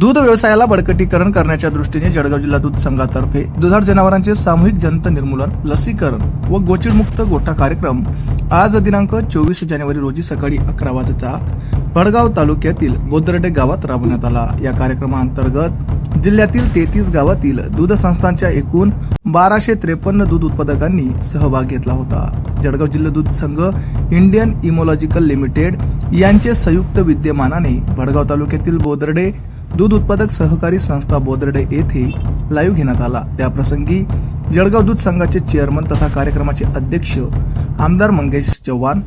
दूध व्यवसायाला बळकटीकरण करण्याच्या दृष्टीने जळगाव जिल्हा दूध संघातर्फे दुधाळ जनावरांचे सामूहिक जंत निर्मूलन लसीकरण व गोचिडमुक्त गोठा कार्यक्रम आज दिनांक चोवीस जानेवारी रोजी सकाळी अकरा वाजता भडगाव तालुक्यातील बोदरडे गावात राबवण्यात आला. या कार्यक्रमाअंतर्गत जिल्ह्यातील तेहतीस गावातील दूध संस्थांच्या एकूण बाराशे त्रेपन्न दूध उत्पादकांनी सहभाग घेतला होता. जळगाव जिल्हा दूध संघ इंडियन इमोलॉजिकल लिमिटेड यांचे संयुक्त विद्यमानाने भडगाव तालुक्यातील बोदर्डे दूध उत्पादक सहकारी संस्था बोदर्डे येथे लाईव्ह घेण्यात आला. त्याप्रसंगी जळगाव दूध संघाचे चेअरमन तथा कार्यक्रमाचे अध्यक्ष आमदार मंगेश चव्हाण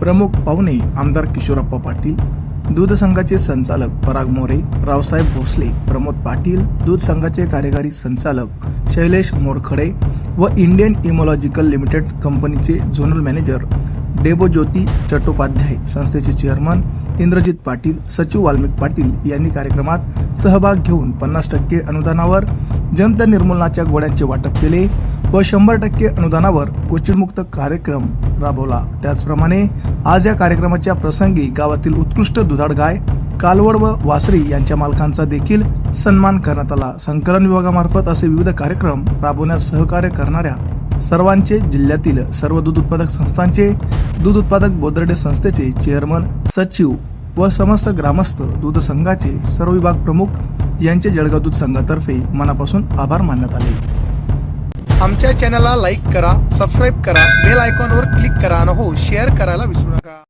प्रमुख पाहुणे आमदार किशोरप्पा पाटील दूध संघाचे संचालक पराग मोरे रावसाहेब भोसले प्रमोद पाटील दूध संघाचे कार्यकारी संचालक शैलेश मोरखडे व इंडियन इमोलॉजिकल लिमिटेड कंपनीचे झोनल मॅनेजर डेबो ज्योती चट्टोपाध्याय संस्थेचे चेअरमन इंद्रजित पाटील सचिव वाल्मिक पाटील यांनी कार्यक्रमात सहभाग घेऊन पन्नास टक्के अनुदानावर जंत निर्मूलनाच्या गोळ्यांचे वाटप केले व शंभर टक्के अनुदानावर कोचिडमुक्त कार्यक्रम राबवला. त्याचप्रमाणे आज या कार्यक्रमाच्या प्रसंगी गावातील उत्कृष्ट दुधाळ गाय कालवड व वासरी यांच्या मालकांचा देखील सन्मान करण्यात आला. संकलन विभागामार्फत असे विविध कार्यक्रम राबवण्यास सहकार्य करणाऱ्या सर्वांचे जिल्ह्यातील सर्व दूध उत्पादक संस्थांचे दूध उत्पादक बोदर्डे संस्थेचे चेअरमन सचिव व समस्त ग्रामस्थ दूध संघाचे सर्व विभाग प्रमुख यांचे जळगाव दूध संघातर्फे मनापासून आभार मानण्यात आले. आमच्या चॅनलला लाईक करा सबस्क्राईब करा बेल आयकॉनवर क्लिक करा आणि हो शेअर करायला विसरू नका.